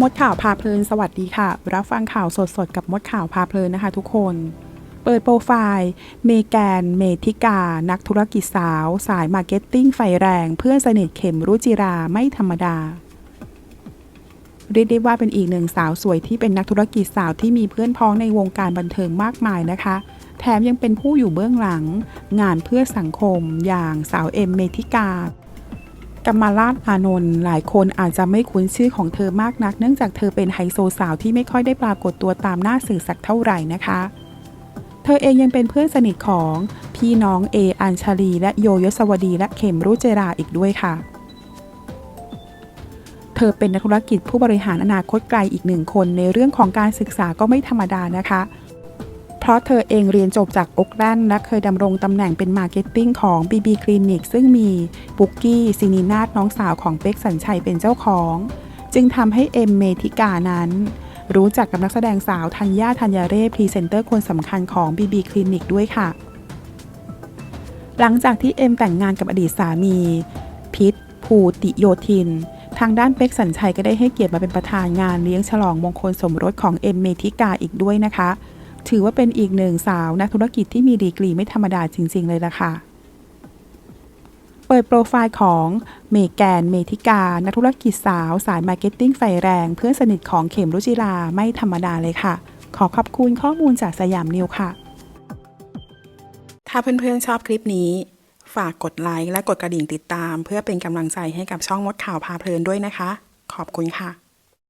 มดข่าวพาเพลินสวัสดีค่ะ รับฟังข่าวสดๆ กับมดข่าวพาเพลินนะคะทุกคน เปิดโปรไฟล์ เมแกน เมธิกา นักธุรกิจสาว สายมาร์เก็ตติ้งไฟแรง เพื่อนสนิทเข็มรุจิราไม่ธรรมดา เรียกได้ว่าเป็นอีกหนึ่งสาวสวยที่เป็นนักธุรกิจสาวที่มีเพื่อนพ้องในวงการบันเทิงมากมายนะคะแถมยังเป็นผู้อยู่เบื้องหลัง งานเพื่อสังคมอย่างสาวเอ็มเมธิกา กำมาลาดอานนท์หลายคนอาจจะไม่คุ้นชื่อของเธอมากนัก เนื่องจากเธอเป็นไฮโซสาวที่ไม่ค่อยได้ปรากฏตัวตามหน้าสื่อสักเท่าไหร่นะคะ เธอเองยังเป็นเพื่อนสนิทของพี่น้องเออัญชลี และโยยศวดี และเข็มรุเจราอีกด้วยค่ะ เธอเป็นนักธุรกิจผู้บริหารอนาคตไกลอีกหนึ่งคนในเรื่องของการศึกษาก็ไม่ธรรมดานะคะ เพราะเธอเองเรียนจบจากโอกแลนด์และเคยดำรงตำแหน่งเป็นมาร์เก็ตติ้งของ BB Clinic ซึ่งมีปุกกี้ซินีนาฏน้องสาวของเป็กสัญชัยเป็นเจ้าของ จึงทำให้เอ็มเมธิกานั้น รู้จักกับนักแสดงสาวธัญญาธัญเรศพรีเซนเตอร์คนสำคัญของ BB Clinic ด้วยค่ะ หลังจากที่เอ็มแต่งงานกับอดีตสามี พิษภูติโยธินทางด้านเป็กสัญชัยก็ได้ให้เกียรติมาเป็นประธานงานเลี้ยงฉลองมงคลสมรสของเอ็มเมธิกาอีกด้วยนะคะ ถือว่าเป็นอีกหนึ่งสาวนักธุรกิจที่มีดีกรีไม่ธรรมดาจริง ๆ เลยล่ะค่ะเปิดโปรไฟล์ของเมแกน เมธิกา นักธุรกิจสาว สายมาร์เก็ตติ้งไฟแรง เพื่อนสนิทของเข็มรุจิราไม่ธรรมดาเลยค่ะ ขอขอบคุณข้อมูลจากสยามนิวค่ะ ถ้าเพื่อนๆชอบคลิปนี้ ฝากกดไลค์และกดกระดิ่งติดตาม เพื่อเป็นกำลังใจให้กับช่องมดข่าวพาเพลินด้วยนะคะ ขอบคุณค่ะ